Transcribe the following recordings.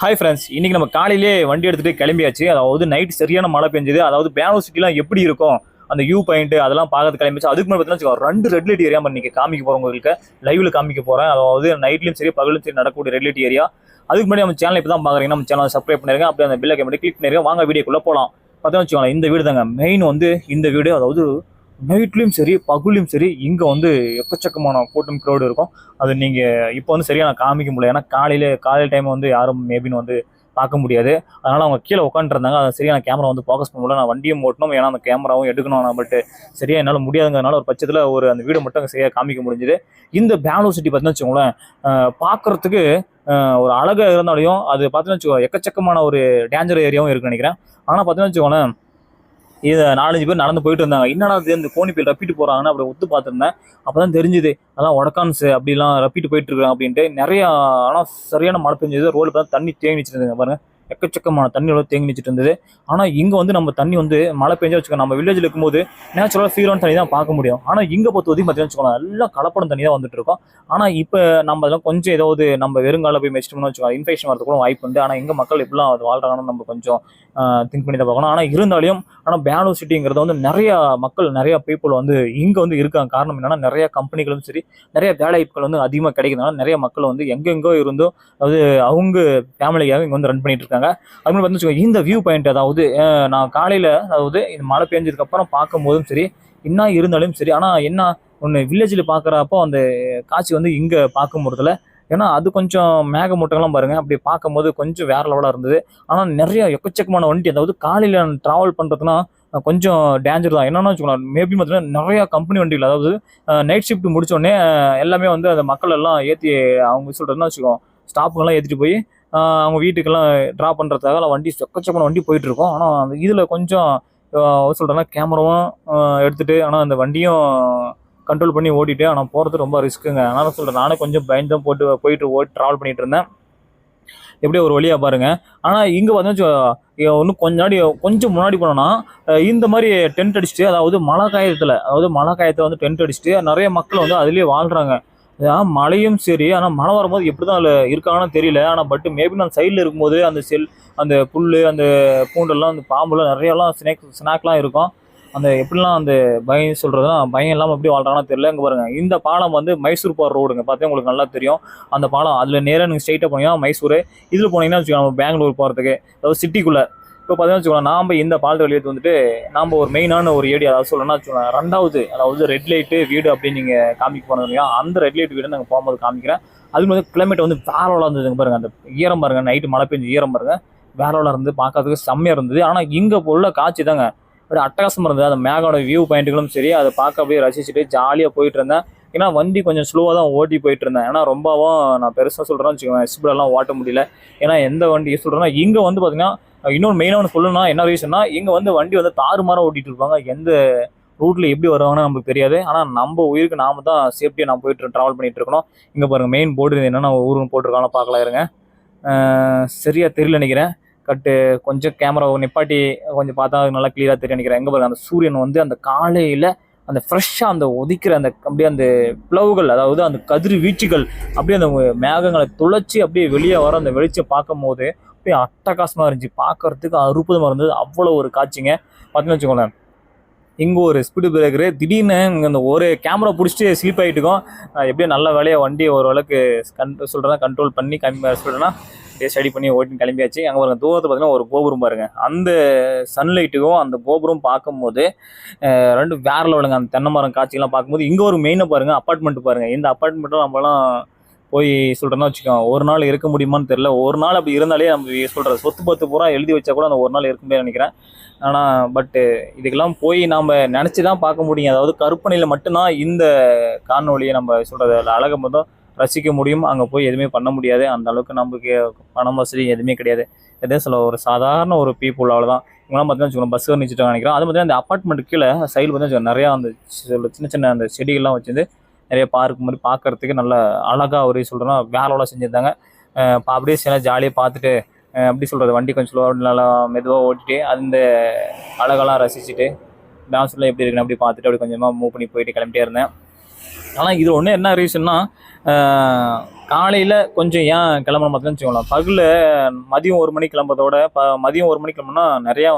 Hi friends இன்னைக்கு நம்ம காலையிலே வண்டி எடுத்துகிட்டு கிளம்பியாச்சு. அதாவது நைட் சரியான மழை பெஞ்சது. அதாவது பேனூர் சிட்டிலாம் எப்படி இருக்கும்? அந்த வியூ பாயிண்ட் அதெல்லாம் பார்க்கறது கிளம்பிச்சு அதுக்கு மேலே பார்த்தீங்கன்னா ரெண்டு ரெட் லைட் ஏரியா நீங்கள் காமிக்க போகிறோம் உங்களுக்கு. லைவில் காமிக்க போகிறேன் அதாவது நைட்லையும் சரி பகலும் சரி நடக்கக்கூடிய ரெட் லைட் ஏரியா அதுக்கு முன்னாடி நம்ம சேனல் இப்போ தான் பார்க்குறீங்க. நம்ம சேனல் சப்ஸ்கிரைப் பண்ணிருங்க. அப்படியே அந்த பில்லை கேட்டு கிளிக் பண்ணிருங்க. வாங்க வீடியோக்குள்ளே போகலாம் பார்த்தா வச்சுக்கோங்களேன் இந்த வீடு தாங்க மெயின் வந்து இந்த வீடு அதாவது நைட்லேயும் சரி பகுலையும் சரி இங்கே வந்து எக்கச்சக்கமான கூட்டம் க்ரௌடு இருக்கும். அது நீங்கள் இப்போ வந்து சரியாக நான் காமிக்க முடியல. ஏன்னா காலையில் காலையில் டைம் வந்து யாரும் மேபின்னு வந்து பார்க்க முடியாது. அதனால் அவங்க கீழே உட்காந்துருந்தாங்க அதை சரியாக நான் கேமரா வந்து ஃபோக்கஸ் பண்ண முடியல. நான் வண்டியும் ஓட்டணும். ஏன்னா அந்த கேமராவும் எடுக்கணும். நான் பட் சரியாக என்னால் முடியாதுங்கிறதுனால ஒரு பட்சத்தில் ஒரு அந்த வீடு மட்டும் சரியாக காமிக்க முடிஞ்சுது. இந்த பெங்களூர் சிட்டி பார்த்தீங்கன்னா வச்சுக்கோங்களேன் பார்க்குறதுக்கு ஒரு அழகாக இருந்தாலையும் அது பார்த்தீங்கன்னா வச்சுக்கோ எக்கச்சக்கமான ஒரு டேஞ்சர் ஏரியாவும் இருக்குன்னு நினைக்கிறேன். ஆனால் பார்த்தீங்கன்னு வச்சுக்கோங்களேன் இது நாலஞ்சு பேர் நடந்து போயிட்டு இருந்தாங்க. என்னடா இது? இந்த கோணிப்பயில் ரப்பிட்டு போகிறாங்கன்னு அப்படி ஒத்து பார்த்துருந்தேன். அப்பதான் தெரிஞ்சுது அதான் உடக்கான்ஸ் அப்படிலாம் ரப்பிட்டு போயிட்டு இருக்காங்க அப்படின்ட்டு. நிறைய ஆனால் சரியான மழை பெஞ்சது. ரோடு பார்த்து தண்ணி தேங்கி வச்சிருந்தாங்க பாருங்க எக்கச்சக்கமான தண்ணியோட தேங்கி நிச்சிட்டு இருந்தது. ஆனால் இங்கே வந்து நம்ம தண்ணி வந்து மழை பெஞ்சா வச்சுக்கோ நம்ம வில்லேஜில் இருக்கும்போது நேச்சுரலாக ஃபீலான தண்ணி தான் பார்க்க முடியும். ஆனால் இங்கே பொறுத்த வரைக்கும் பார்த்தீங்கன்னா வச்சுக்கோங்களேன் எல்லாம் கலப்படம் தண்ணி தான் வந்துட்டு இருக்கோம். ஆனால் இப்போ நம்ம அதெல்லாம் கொஞ்சம் ஏதாவது நம்ம வெறுங்கால போய் மெச்சிட்டோம்னு வச்சுக்கோங்க இன்ஃபெக்ஷன் வரது கூட வாய்ப்பு உண்டு. ஆனால் எங்கள் மக்கள் எப்படிலாம் அது வாழ்றாங்கன்னு நம்ம கொஞ்சம் திங்க் பண்ணி தான் பார்க்கணும். ஆனால் இருந்தாலும் ஆனால் பெங்களூர் சிட்டிங்கிறது வந்து நிறைய மக்கள் நிறைய பீப்புள் வந்து இங்கே வந்து இருக்காங்க. காரணம் என்னென்னா நிறைய கம்பெனிகளும் சரி நிறைய வேலைவாய்ப்புகள் வந்து அதிகமாக கிடைக்கிறதுனால நிறைய மக்கள் வந்து எங்கெங்கோ இருந்தோ அதாவது அவங்க ஃபேமிலியாக இங்கே வந்து ரன் பண்ணிட்டு இருக்காங்க. அது மாதிரி வந்து வச்சுக்கோங்க, இந்த வியூ பாயிண்ட் அதாவது நான் காலையில் அதாவது இந்த மழை பெஞ்சதுக்கப்புறம் பார்க்கும்போதும் சரி என்ன இருந்தாலும் சரி ஆனால் என்ன ஒன்று வில்லேஜில் பார்க்குறப்போ அந்த காட்சி வந்து இங்கே பார்க்கும் போதில் ஏன்னா அது கொஞ்சம் மேகமூட்டங்கள்லாம் பாருங்கள் அப்படி பார்க்கும்போது கொஞ்சம் வேறு லெவலாக இருந்தது. ஆனால் நிறைய எக்கச்சக்கமான வண்டி அதாவது காலையில் ட்ராவல் பண்ணுறதுனா கொஞ்சம் டேஞ்சர் தான். என்னென்னு வச்சுக்கோங்களேன் மேபி பார்த்தீங்கன்னா நிறைய கம்பெனி வண்டிகள் அதாவது நைட் ஷிஃப்ட் முடித்தோடனே எல்லாமே வந்து அந்த மக்கள் எல்லாம் ஏற்றி அவங்க சொல்கிறதுனா வச்சுக்கோம் ஸ்டாஃபுங்கெல்லாம் ஏற்றிட்டு போய் அவங்க வீட்டுக்கெல்லாம் ட்ரா பண்ணுறதுக்காக வண்டி சொக்கச்சக்கமான வண்டி போயிட்டுருக்கோம் ஆனால் அந்த இதில் கொஞ்சம் சொல்கிறேன்னா கேமராவும் எடுத்துகிட்டு ஆனால் அந்த வண்டியும் கண்ட்ரோல் பண்ணி ஓட்டிட்டேன் ஆனால் போகிறது ரொம்ப ரிஸ்க்குங்க அதனால் சொல்கிறேன் நானே கொஞ்சம் பயந்து தான் போட்டு போயிட்டு ஓட்டி ட்ராவல் பண்ணிட்டு இருந்தேன். எப்படியோ ஒரு வழியாக பாருங்கள் ஆனால் இங்கே பார்த்தீங்கன்னா இன்னும் கொஞ்ச நாடி கொஞ்சம் முன்னாடி போனோன்னா இந்த மாதிரி டென்ட் அடிச்சுட்டு அதாவது மழை காயத்தில் அதாவது மழை காயத்தில் வந்து டென்ட் அடிச்சுட்டு நிறைய மக்கள் வந்து அதுலேயே வாழ்கிறாங்க அதான் மழையும் சரி ஆனால் மழை வரும்போது எப்படி தான் அதில் இருக்காங்கன்னு தெரியல. ஆனால் பட் மேபி நான் சைடில் இருக்கும்போது அந்த செல் அந்த புல் அந்த பூண்டெல்லாம் அந்த பாம்புலாம் நிறையலாம் ஸ்னேக் ஸ்நாக்லாம் இருக்கும். அந்த எப்படிலாம் அந்த பயம் சொல்கிறதுனா பயம் இல்லாமல் எப்படி வாழ்கிறாங்கன்னா தெரியல. இங்கே பாருங்கள் இந்த பாலம் வந்து மைசூர் போகிற ரோடுங்க. பார்த்தா உங்களுக்கு நல்லா தெரியும். அந்த பாலம் அதில் நேராக நீங்கள் ஸ்ட்ரைட்டாக போனீங்கன்னா மைசூர். இதில் போனீங்கன்னா வச்சுக்கோங்க நம்ம பெங்களூர் போகிறதுக்கு அதாவது சிட்டிக்குள்ளே. இப்போ பார்த்தீங்கன்னா வச்சுக்கோங்க நாம் இந்த பாலத்தை வெளியே வந்துட்டு நாம் ஒரு மெயினான ஒரு ஏரியா அதாவது சொல்லணும்னா வச்சுக்கோங்க ரெண்டாவது அதாவது ரெட் லைட்டு வீடு அப்படின்னு நீங்கள் காமிக்க போனது இல்லையா? அந்த ரெட் லைட் வீடு நாங்கள் போகும்போது காமிக்கிறேன். அதுக்கு வந்து கிளைமேட் வந்து வேற இருந்ததுங்க பாருங்கள் அந்த ஈரம் பாருங்க நைட்டு மழை பெஞ்சு ஈரம் பாருங்க. வேறோலாம் இருந்து பார்க்கறதுக்கு செம்மையாக இருந்தது. ஆனால் இங்கே உள்ள காட்சி தாங்க. அப்படியே அட்டகாசமாக இருந்தது. அந்த மேகோட வியூ பாயிண்ட்டுகளும் சரி அதை பார்க்க அப்படியே ரசிச்சுட்டு ஜாலியாக போயிட்டு இருந்தேன். ஏன்னா வண்டி கொஞ்சம் ஸ்லோவாக தான் ஓட்டி போயிட்டு இருந்தேன். ஏன்னா ரொம்பவும் நான் பெருசாக சொல்கிறேன்னு வச்சுக்கோங்க ஸ்பீடெல்லாம் ஓட்ட முடியல. ஏன்னா எந்த வண்டி சொல்கிறேன்னா இங்கே வந்து பார்த்தீங்கன்னா இன்னொன்று மெயினாக ஒன்று சொல்லணும்னா என்ன ரீசன்னா இங்கே வந்து வண்டி வந்து தாறுமாறாக ஓட்டிட்டு இருப்பாங்க. எந்த ரூட்டில் எப்படி வருவாங்கன்னு நமக்கு தெரியாது. ஆனால் நம்ம உயிருக்கு நாம தான் சேஃப்டியாக நான் போயிட்டு ட்ராவல் பண்ணிட்டு இருக்கணும். இங்கே பாருங்கள் மெயின் போர்டு என்னென்ன ஊருன்னு போட்டிருக்காங்க பார்க்கலாம் இருங்க. சரியாக தெரியல நினைக்கிறேன். கட்டு கொஞ்சம் கேமரா நிப்பாட்டி கொஞ்சம் பார்த்தா நல்லா கிளியராக தெரியும் நினைக்கிறேன். எங்கே பாருங்க அந்த சூரியன் வந்து அந்த காலையில் அந்த ஃப்ரெஷ்ஷாக அந்த ஒதிக்கிற அந்த அப்படியே அந்த பிளவுகள் அதாவது அந்த கதிர் வீச்சுகள் அப்படியே அந்த மேகங்களை துளைச்சி அப்படியே வெளியே வர அந்த வெளிச்சம் பார்க்கும் போது அப்படியே அட்டகாசமாக இருந்துச்சு. பார்க்கறதுக்கு அற்புதமாக இருந்தது. அவ்வளோ ஒரு காட்சிங்க. பார்த்தீங்கன்னு வச்சுக்கோங்களேன். இங்கே ஒரு ஸ்பீடு பிரேக்கரு திடீர்னு இங்கே அந்த ஒரு கேமரா பிடிச்சிட்டு ஸ்லீப் ஆகிட்டுக்கும் எப்படியும் நல்ல வேலையாக வண்டியை ஓரளவுக்கு கண் சொல்கிறேன்னா கண்ட்ரோல் பண்ணி கம்மி சொல்கிறேன்னா ஸ்டடி பண்ணி ஓட்டி கிளம்பியாச்சு. அங்கே பாருங்க தூரத்தை பார்த்தீங்கன்னா ஒரு கோபுரம் பாருங்க. அந்த சன்லைட்டுக்கும் அந்த கோபுரம் பார்க்கும்போது ரெண்டு வேற லெவலுங்க அந்த தென்னை மரம் காட்சிகள்லாம் பார்க்கும்போது இங்கே ஒரு மெயினாக பாருங்க அப்பார்ட்மெண்ட் பாருங்க. இந்த அப்பார்ட்மெண்ட்டும் நம்மளாம் போய் சொல்கிறேன்னா வச்சுக்கோங்க ஒரு நாள் இருக்க முடியுமான்னு தெரில ஒரு நாள் அப்படி இருந்தாலே நம்ம சொல்கிற சொத்து பத்து பூரா எழுதி வச்சா கூட அந்த ஒரு நாள் இருக்க முடியாது நினைக்கிறேன். ஆனால் பட்டு இதுக்கெல்லாம் போய் நாம் நினச்சி தான் பார்க்க முடியும். அதாவது கற்பனையில் மட்டும்தான் இந்த காணொலியை நம்ம சொல்கிறது அழகம் மொத்தம் ரசிக்க முடியும். அங்கே போய் எதுவுமே பண்ண முடியாது. அந்த அளவுக்கு நமக்கு பணம் வசதி எதுவுமே கிடையாது. எதே சொல்ல ஒரு சாதாரண ஒரு பீப்புள் அவ்வளோதான் இவங்களாம் பார்த்தீங்கன்னா வச்சுக்கோங்க பஸ் நினச்சிட்டு நினைக்கிறோம் அது பார்த்தீங்கன்னா அந்த அப்பார்ட்மெண்ட் கீழே சைடு பார்த்தீங்கன்னா நிறையா அந்த சின்ன சின்ன அந்த செடிகள்லாம் வச்சுருந்து நிறைய பார்க் மாதிரி பார்க்கறதுக்கு நல்ல அழகாக ஒரு சொல்கிறேன்னா வேலைலாம் செஞ்சுருந்தாங்க. பா- அப்படியே சில ஜாலியாக பார்த்துட்டு எப்படி சொல்கிறது வண்டி கொஞ்சம் ஸ்லோவாக நல்லா மெதுவாக ஓட்டிட்டு அந்த அழகெல்லாம் ரசிச்சுட்டு டான்ஸ்லாம் எப்படி இருக்குன்னு அப்படி பார்த்துட்டு அப்படி கொஞ்சமாக மூவ் பண்ணி போயிட்டு கிளம்பிட்டே இருந்தேன். ஆனால் இது ஒன்று என்ன ரீசன்னா காலையில் கொஞ்சம் ஏன் கிளம்புற மாதிரி வச்சுக்கோங்களேன். பகலில் மதியம் ஒரு மணிக்கு கிளம்புறதோட ப மதியம் ஒரு மணிக்கு கிளம்புனா நிறையா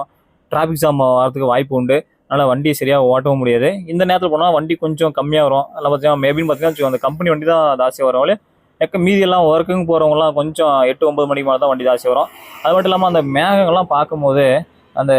டிராஃபிக் ஜாம் வரதுக்கு வாய்ப்பு உண்டு. அதனால் வண்டி சரியாக ஓட்டவும் முடியாது. இந்த நேரத்தில் போனால் வண்டி கொஞ்சம் கம்மியாக வரும். அதில் பார்த்தீங்கன்னா மேபின்னு பார்த்தீங்கன்னா வச்சுக்கோங்க, அந்த கம்பெனி வண்டி தான் ஜாஸ்தியாக வரும். எக்க மீதி எல்லாம் ஒர்க்குங்க போகிறவங்கலாம் கொஞ்சம் எட்டு ஒம்பது மணிக்கு மேலே தான் வண்டி ஜாஸ்தி வரும். அது மட்டும் இல்லாமல் அந்த மேகங்கள்லாம் பார்க்கும்போது அந்த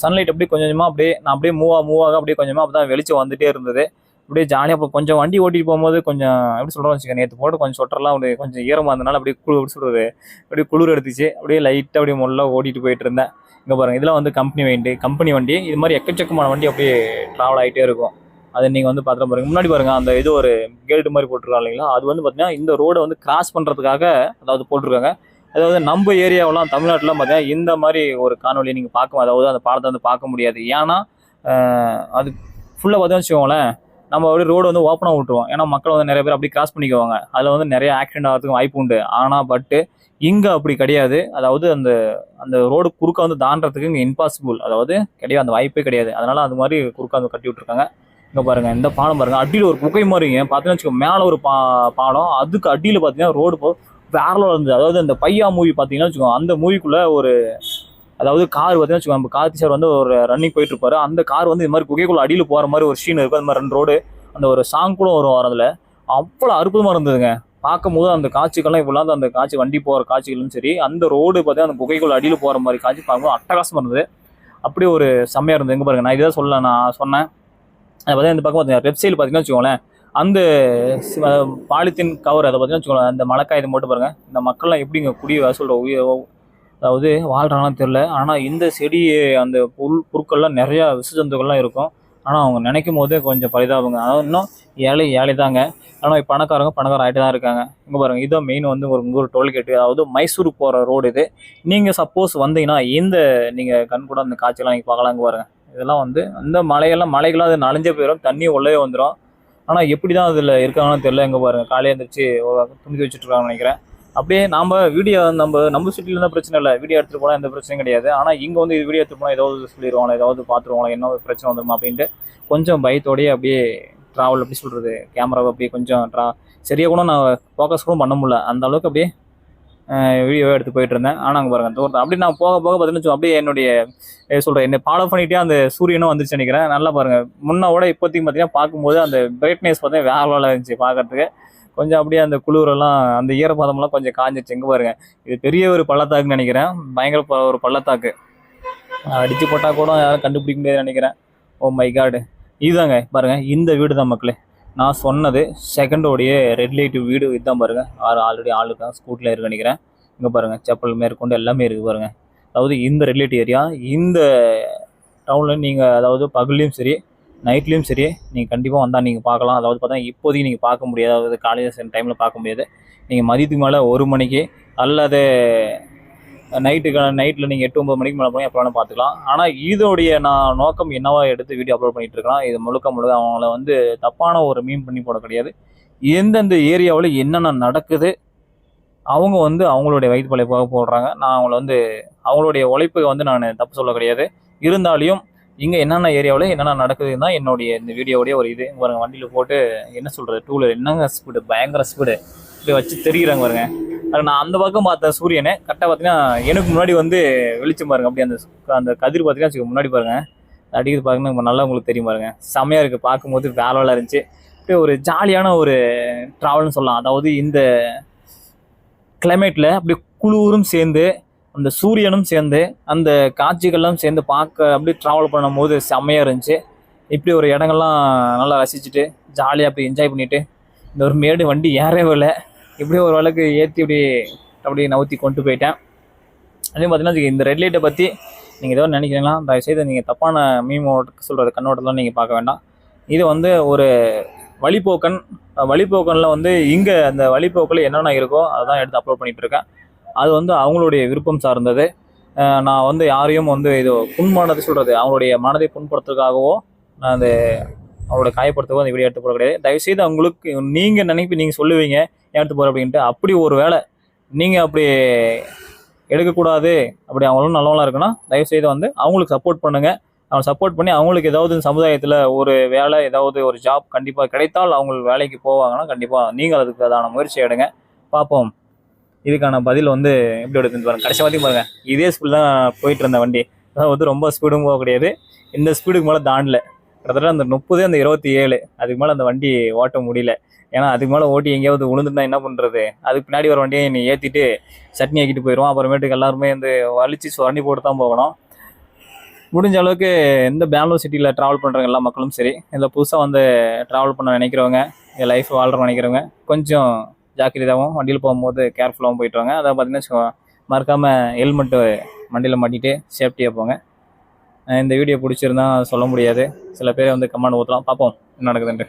சன்லைட் அப்படியே கொஞ்சம் கொஞ்சமாக அப்படியே நான் அப்படியே மூவாக மூவாக அப்படியே கொஞ்சமாக அப்படி தான் வெளிச்சம் வந்துட்டே இருந்தது. அப்படியே ஜாலியாக இப்போ கொஞ்சம் வண்டி ஓட்டிட்டு போகும்போது கொஞ்சம் எப்படி சொல்கிறோம் வச்சுக்க நேற்று போட்டு கொஞ்சம் சொட்டர்லாம் அப்படியே கொஞ்சம் ஈரமாக இருந்தனால அப்படியே குளிர் எப்படி சொல்கிறது அப்படியே குளிர் எடுத்துச்சு. அப்படியே லைட்டாக அப்படியே முள்ள ஓட்டிட்டு போயிட்டு இருந்தேன். இங்கே பாருங்கள் இதெல்லாம் வந்து கம்பெனி வண்டி கம்பெனி வண்டி. இது மாதிரி எக்கச்சக்கமான வண்டி அப்படியே ட்ராவல் ஆகிட்டே இருக்கும். அதை நீங்கள் வந்து பார்த்துட்டு பாருங்கள் முன்னாடி பாருங்கள் அந்த இது ஒரு கேட்டு மாதிரி போட்டிருக்காங்க இல்லைங்களா? அது வந்து பார்த்தீங்கன்னா இந்த ரோடை வந்து கிராஸ் பண்ணுறதுக்காக அதாவது போட்டிருக்காங்க. அதாவது நம்ம ஏரியாவெல்லாம் தமிழ்நாட்டில் பார்த்தீங்கன்னா இந்த மாதிரி ஒரு காணொலியை நீங்கள் பார்க்க அதாவது அந்த பாடத்தை வந்து பார்க்க முடியாது. ஏன்னா அது ஃபுல்லாக பார்த்தீங்கன்னு வச்சுக்கோங்களேன் நம்ம அப்படியே ரோடு வந்து ஓப்பனாக விட்டுருவோம். ஏன்னா மக்கள் வந்து நிறைய பேர் அப்படி கிராஸ் பண்ணிக்குவாங்க. அதில் வந்து நிறைய ஆக்சிடென்ட் ஆகிறதுக்கு வாய்ப்பு உண்டு. ஆனால் பட்டு இங்கே அப்படி கிடையாது. அதாவது அந்த அந்த ரோடு குறுக்க வந்து தாண்டறதுக்கு இங்கே இம்பாசிபிள் அதாவது கிடையாது. அந்த வாய்ப்பே கிடையாது. அதனால் அது மாதிரி குறுக்க வந்து கட்டி விட்ருக்காங்க இங்கே பாருங்கள் இந்த பாலம் பாருங்க. அடியில் ஒரு குகை மாதிரிங்க பார்த்தீங்கன்னா வச்சுக்கோங்க மேலே ஒரு பா பாலம். அதுக்கு அடியில் பார்த்தீங்கன்னா ரோடு போ வேற இருந்தது. அதாவது அந்த பையா மூவி பார்த்தீங்கன்னா வச்சுக்கோங்க அந்த மூவிக்குள்ளே ஒரு அதாவது கார் பார்த்தீங்கன்னா வச்சுக்கோங்க நம்ம கார்த்தி சார் வந்து ஒரு ரன்னிங் போயிட்டு இருப்பாரு. அந்த கார் வந்து இது மாதிரி குகைக்குள்ள அடியில் போகிற மாதிரி ஒரு சீன் இருக்கும். அந்த மாதிரி ரெண்டு ரோடு அந்த ஒரு சாங் கூட வரும் வரதுல அவ்வளோ அற்புதமாக இருந்ததுங்க. பார்க்கும்போது அந்த காட்சிகள்லாம் இவ்வளோ அந்த காட்சி வண்டி போகிற காட்சிகளும் சரி அந்த ரோடு பார்த்தீங்கன்னா அந்த குகைக்குள்ள அடியில் போகிற மாதிரி காட்சி பார்க்கும்போது அட்டகாசமாக இருந்தது. அப்படியே ஒரு செம்மையாக இருந்தது. எங்கே பாருங்க நான் இதுதான் சொல்ல நான் சொன்னேன். அதை பார்த்தீங்கன்னா இந்த பக்கம் பார்த்தீங்கன்னா வெப்சைட் பார்த்தீங்கன்னா வச்சுக்கோங்களேன் அந்த பாலித்தீன் கவர் அதை பார்த்தீங்கன்னா வச்சுக்கோங்களேன் அந்த மழைக்காய் இதை மட்டும் பாருங்க. இந்த மக்கள்லாம் எப்படிங்க குடி சொல்கிற அதாவது வாழ்கிறாங்களான்னு தெரில ஆனால் இந்த செடி அந்த புல் புற்கள்லாம் நிறையா விசஜந்துக்கள்லாம் இருக்கும். ஆனால் அவங்க நினைக்கும் போதே கொஞ்சம் பரிதாபங்க. அதாவது இன்னும் ஏழை ஏழை தாங்க ஆனால் பணக்காரங்க பணக்கார ஆகிட்டு தான் இருக்காங்க. இங்கே பாருங்கள் இதுதான் மெயின் வந்து ஒரு இங்கே ஒரு டோல்கேட்டு அதாவது மைசூருக்கு போகிற ரோடு இது. நீங்கள் சப்போஸ் வந்தீங்கன்னா இந்த நீங்கள் கண் கூட அந்த காட்சியெல்லாம் நீங்கள் பார்க்கலாம் இங்கே பாருங்கள் இதெல்லாம் வந்து அந்த மலையெல்லாம் மலைகள்லாம் அது நனைஞ்சே போயிடும் தண்ணி உள்ளே வந்துடும் ஆனால் எப்படி தான் அதில் இருக்காங்கன்னு தெரியல இங்கே பாருங்க. காலையில் எழுந்திரிச்சு துணி வச்சுட்டு இருக்காங்கன்னு நினைக்கிறேன். அப்படியே நாம வீடியோ நம்ம நம்ம சிட்டியில் இருந்தால் பிரச்சனை இல்லை. வீடியோ எடுத்துகிட்டு போனால் எந்த பிரச்சனையும் கிடையாது. ஆனால் இங்கே வந்து இது வீடியோ எடுத்துகிட்டு போனால் ஏதாவது சொல்லிடுவாங்களா ஏதாவது பார்த்துருவாங்களா என்ன பிரச்சனை வந்துருமா அப்படின்ட்டு கொஞ்சம் பயத்தோடயே அப்படியே ட்ராவல் எப்படி சொல்கிறது கேமராவை அப்படியே கொஞ்சம் ட்ரா சரியாக கூட நான் ஃபோக்கஸ் கூட பண்ண முடியல. அந்த அளவுக்கு அப்படியே வீடியோ எடுத்து போயிட்டு இருந்தேன். ஆனால் அங்கே பாருங்க தூரத்தை அப்படி நான் போக போக பார்த்தீங்கன்னா அப்படியே என்னுடைய சொல்கிறேன் என்னை ஃபாலோ பண்ணிட்டே அந்த சூரியனும் வந்துருச்சு நினைக்கிறேன். நல்லா பாருங்கள் முன்னோட இப்போதைக்கு பார்த்தீங்கன்னா பார்க்கும்போது அந்த பிரைட்னஸ் பார்த்தீங்கன்னா வேற வேலை இருந்துச்சு பார்க்கறதுக்கு கொஞ்சம் அப்படியே அந்த குளிரெல்லாம் அந்த ஈரப்பதமெல்லாம் கொஞ்சம் காஞ்சிச்சு எங்கே பாருங்க. இது பெரிய ஒரு பள்ளத்தாக்குன்னு நினைக்கிறேன். பயங்கர ஒரு பள்ளத்தாக்கு. அடித்து போட்டால் கூட யாரும் கண்டுபிடிக்க முடியாதுன்னு நினைக்கிறேன். Oh my god. இதுதாங்க பாருங்க. இந்த வீடு தான் மக்களே. நான் சொன்னது செகண்டோடைய ரெட் லைட் வீடு இதுதான் பாருங்க. ஆறு ஆல்ரெடி ஆளு தான் ஸ்கூட்டில் இருக்கு நினைக்கிறேன். இங்கே பாருங்க. செப்பல் மேற்கொண்டு எல்லாமே இருக்குது பாருங்க. அதாவது இந்த ரெட் லைட் ஏரியா இந்த டவுனில் நீங்கள் அதாவது பகல்லையும் சரி நைட்லேயும் சரி நீங்கள் கண்டிப்பாக வந்தால் நீங்கள் பார்க்கலாம். அதாவது பார்த்தா இப்போதைக்கு நீங்கள் பார்க்க முடியாது. அதாவது காலேஜ் டைமில் பார்க்க முடியாது. நீங்கள் மதியத்துக்கு மேலே ஒரு மணிக்கு அல்லது நைட்டுக்கு நைட்டில் நீங்கள் எட்டு ஒம்பது மணிக்கு மேலே போனால் எப்போ வேணால் பார்த்துக்கலாம். ஆனால் இதோடைய நான் நோக்கம் என்னவா எடுத்து வீடியோ அப்லோட் பண்ணிகிட்டு இருக்கலாம் இது முழுக்க முழுக்க அவங்கள வந்து தப்பான ஒரு மீன் பண்ணி போட கிடையாது. எந்தெந்த ஏரியாவில் என்னென்ன நடக்குது அவங்க வந்து அவங்களுடைய வயிற்று பழைப்பாக போடுறாங்க. நான் அவங்கள வந்து அவங்களுடைய உழைப்பை வந்து நான் தப்பு சொல்ல கிடையாது. இருந்தாலையும் இங்கே என்னென்ன ஏரியாவில் என்னென்ன நடக்குதுன்னா என்னுடைய இந்த வீடியோவுடைய ஒரு இது. பாருங்க வண்டியில் போட்டு என்ன சொல்கிறது டூ வீலர் என்னங்க ஸ்பீடு பயங்கர ஸ்பீடு இப்படி வச்சு தெரிகிறாங்க பாருங்க. அது நான் அந்த பக்கம் பார்த்த சூரியனை கரெக்டாக பார்த்தீங்கன்னா எனக்கு முன்னாடி வந்து வெளிச்சம் பாருங்க. அப்படியே அந்த அந்த கதிர் பார்த்தீங்கன்னா வச்சுக்கோங்க, முன்னாடி பாருங்க. அடிக்கிறது பாருங்க நல்லா உங்களுக்கு தெரியும் பாருங்க. செமையாக இருக்குது பார்க்கும்போது வேலை இருந்துச்சு. அப்படியே ஒரு ஜாலியான ஒரு ட்ராவல்னு சொல்லலாம். அதாவது இந்த கிளைமேட்டில் அப்படியே குளிரும் சேர்ந்து அந்த சூரியனும் சேர்ந்து அந்த காட்சிகள்லாம் சேர்ந்து பார்க்க அப்படியே ட்ராவல் பண்ணும்போது செம்மையாக இருந்துச்சு. இப்படி ஒரு இடங்கள்லாம் நல்லா ரசிச்சுட்டு ஜாலியாக அப்படி என்ஜாய் பண்ணிட்டு இந்த ஒரு மேடு வண்டி ஏறவே இல்லை. இப்படியே ஒரு அளவுக்கு ஏற்றி இப்படி அப்படியே நவுத்தி கொண்டு போயிட்டேன். அதே பார்த்தீங்கன்னா இந்த ரெட் லைட்டை பற்றி நீங்கள் ஏதோ நினைக்கிறீங்களா? தயவுசெய்து நீங்கள் தப்பான மீமோட சொல்கிறது கண்ணோட்டம்லாம் நீங்கள் பார்க்க வேண்டாம். இது வந்து ஒரு வழிப்போக்கன் வழிப்போக்கனில் வந்து இங்கே அந்த வழிப்போக்கில் என்னென்ன இருக்கோ அதான் எடுத்து அப்லோட் பண்ணிகிட்டு இருக்கேன். அது வந்து அவங்களுடைய விருப்பம் சார்ந்தது. நான் வந்து யாரையும் வந்து இது புண்மானது சொல்கிறது அவங்களுடைய மனதை புண்படுத்துறதுக்காகவோ நான் அந்த அவங்களோட காயப்படுத்தவோ அந்த வீடியோ எடுத்து போட கிடையாது. தயவுசெய்து அவங்களுக்கு நீங்கள் நினைப்பி நீங்கள் சொல்லுவீங்க ஏன் எடுத்து போகிற அப்படின்ட்டு. அப்படி ஒரு வேலை நீங்கள் அப்படி எடுக்கக்கூடாது அப்படி அவங்களும் நல்லவங்களாம் இருக்குன்னா தயவுசெய்து வந்து அவங்களுக்கு சப்போர்ட் பண்ணுங்கள் அவங்க சப்போர்ட் பண்ணி அவங்களுக்கு ஏதாவது சமுதாயத்தில் ஒரு வேலை ஏதாவது ஒரு ஜாப் கண்டிப்பாக கிடைத்தால் அவங்க வேலைக்கு போவாங்கன்னா கண்டிப்பாக நீங்கள் அதுக்கு அதான முயற்சி எடுங்க. பார்ப்போம். இதுக்கான பதில் வந்து எப்படி எடுத்துன்னு பாருங்க? கடைசி வரைக்கும் பாருங்க. இதே ஸ்பீடு தான் போயிட்டு இருந்த வண்டி. அதாவது ரொம்ப ஸ்பீடும் போக கிடையாது இந்த ஸ்பீடுக்கு மேலே தாண்டல. கிட்டத்தட்ட அந்த முப்பது அந்த இருபத்தி ஏழு அதுக்கு மேலே அந்த வண்டி ஓட்ட முடியல. ஏன்னா அதுக்கு மேலே ஓட்டி எங்கேயாவது விழுந்துட்டா என்ன பண்ணுறது அதுக்கு பின்னாடி ஒரு வண்டியை நீ ஏற்றிட்டு சட்னி ஆக்கிட்டு போயிடுவோம். அப்புறமேட்டுக்கு எல்லாருமே வந்து வலிச்சு சுரண்டி போட்டு தான் போகணும். முடிஞ்ச அளவுக்கு எந்த பெங்களூர் சிட்டியில் ட்ராவல் பண்ணுறவங்க எல்லா மக்களும் சரி. இதில் புதுசாக வந்து ட்ராவல் பண்ண நினைக்கிறவங்க என் லைஃப் வாழ்கிறவங்க நினைக்கிறவங்க கொஞ்சம் ஜாக்கிரதாகவும் வண்டியில் போகும்போது கேர்ஃபுல்லாகவும் போயிட்டு வாங்க. அதை பார்த்தீங்கன்னா மறக்காமல் ஹெல்மெட்டு வண்டியில் மாட்டிட்டு சேஃப்டியாக போங்க. இந்த வீடியோ பிடிச்சிருந்தா சொல்ல முடியாது. சில பேர் வந்து கமெண்ட் ஊற்றலாம் பார்ப்போம் என்ன நடக்குதுன்ட்டு.